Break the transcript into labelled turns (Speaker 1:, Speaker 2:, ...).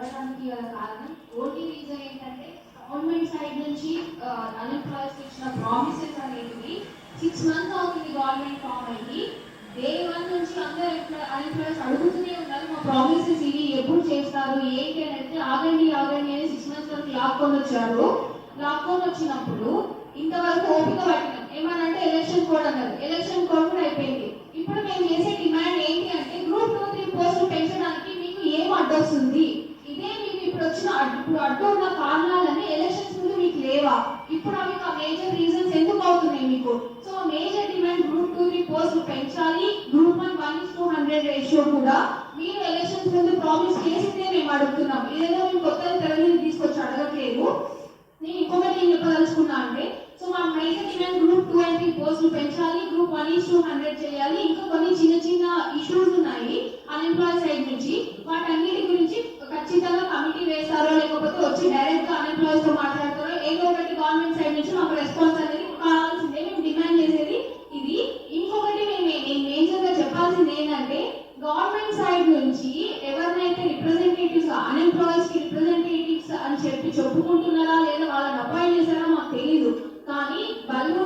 Speaker 1: అడగడానికి గల కారణం ఓన్లీ రీజన్ ఏంటంటే గవర్నమెంట్ సైడ్ నుంచి అన్ఎంప్లాయీస్ ఇచ్చిన ప్రామిసెస్ అనేవి సిక్స్ మంత్స్ అవుతుంది గవర్నమెంట్ ఫామ్ అయ్యి. డే వన్ నుంచి అందరు అన్ఎంప్లాయీస్ అడుగుతూనే ఉన్నారు మా ప్రామిసెస్ ఇవి ఎప్పుడు చేస్తారు? ఏంటి? అని అయితే ఆగండి ఆగండి అని సిక్స్ మంత్స్ వరకు లాక్కొని వచ్చారు. లాక్కొని వచ్చినప్పుడు ఇంతవరకు ఓపిక పట్టినాం. ఏమనంటే ఎలక్షన్ కోడ్ అన్నారు. ఎలక్షన్ కోడ్ కూడా అయిపోయింది. ఇప్పుడు మేము చేసే డిమాండ్ ఏంటి అంటే గ్రూప్ టూ త్రీ పోస్టులు పెంచడానికి మీకు ఏం అడ్డొస్తుంది ఇప్పుడు వచ్చిన అడ్డు ఉన్న కారణాలన్నీ ఎలక్షన్స్ ముందు మీకు లేవా? ఇప్పుడు అవి ఆ మేజర్ రీజన్స్ ఎందుకు అవుతున్నాయి మీకు? So major demand group two three పెంచాలి. Group one one is to hundred ratio కూడా మీరు ఎలక్షన్స్ ముందు ప్రామిస్ చేసిందే మేము అడుగుతున్నాం. ఇదేదో మేము కొత్త తెర తీసుకొచ్చి అడగట్లేదు. నేను ఇంకొకటి ఏం చెప్పదలుచుకున్నా అంటే సో మా major demand group two and three పోస్టులు పెంచాలి. Group one is to hundred చేయాలి. ఇంకా కొన్ని చిన్న చిన్న ఇష్యూస్ ఉన్నాయి అన్ఎంప్లాయ్ సైడ్ నుంచి వాటన్నిటి గురించి ఖచ్చితంగా కమిటీ వేస్తారో లేకపోతే వచ్చి డైరెక్ట్గా అన్ఎంప్లాయ్స్తో మాట్లాడతారో ఏదో ఒకటి గవర్నమెంట్ సైడ్ నుంచి మాకు రెస్పాన్స్ అనేది కావాల్సిందే మేము డిమాండ్ చేసేది ఇది ఇంకొకటి మేము నేను మేజర్గా చెప్పాల్సింది ఏంటంటే గవర్నమెంట్ సైడ్ నుంచి ఎవరినైతే రిప్రజెంటేటివ్స్ అన్ఎంప్లాయీస్కి రిప్రజెంటేటివ్స్ అని చెప్పి చెప్పుకుంటున్నారా లేదా వాళ్ళని అపాయింట్ చేశారా మాకు తెలియదు కానీ బల్లు